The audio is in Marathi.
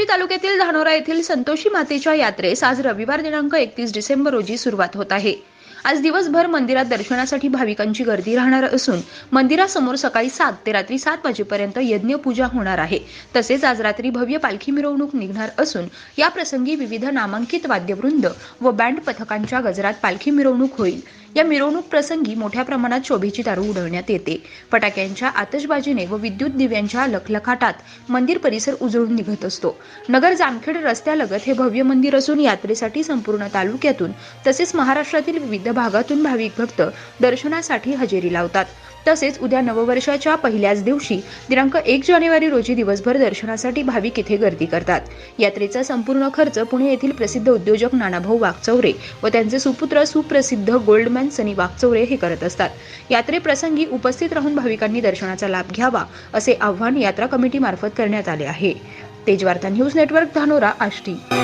तालुक्यातील धानोरा येथील संतोषी मातेच्या यात्रेस आज रविवार दिनांक एकतीस डिसेंबर रोजी सुरुवात होत आहे. आज दिवसभर मंदिरात दर्शनासाठी भाविकांची गर्दी राहणार असून मंदिरासमोर सकाळी सात ते रात्री सात वाजेपर्यंत यज्ञ पूजा होणार आहे. तसेच आज रात्री भव्य पालखी मिरवणूक निघणार असून या प्रसंगी विविध नामांकित वाद्यवृंद व बँड पथकांच्या गजरात पालखी मिरवणूक होईल. या मिरवणूक प्रसंगी मोठ्या प्रमाणात शोभेची दारू उडवण्यात येते. फटाक्यांच्या आतषबाजीने व विद्युत दिव्यांच्या लखलखाटात मंदिर परिसर उजळून निघत असतो. नगर जामखेड रस्त्यालगत हे भव्य मंदिर असून यात्रेसाठी संपूर्ण तालुक्यातून तसेच महाराष्ट्रातील विविध भागातून भाविक भक्त दर्शनासाठी हजेरी लावतात. तसेच उद्या नववर्षाच्या पहिल्याच दिवशी दिनांक एक जानेवारी रोजी दिवसभर दर्शनासाठी भाविक इथे गर्दी करतात. यात्रेचा संपूर्ण खर्च पुणे येथील प्रसिद्ध उद्योजक नानाभाऊ वाघचौरे व त्यांचे सुपुत्र सुप्रसिद्ध गोल्डमॅन सनी वाघचौरे हे करत असतात. यात्रेप्रसंगी उपस्थित राहून भाविकांनी दर्शनाचा लाभ घ्यावा असे आव्हान यात्रा कमिटीमार्फत करण्यात आले आहे. Tejvarta news network Dhanora Ashti.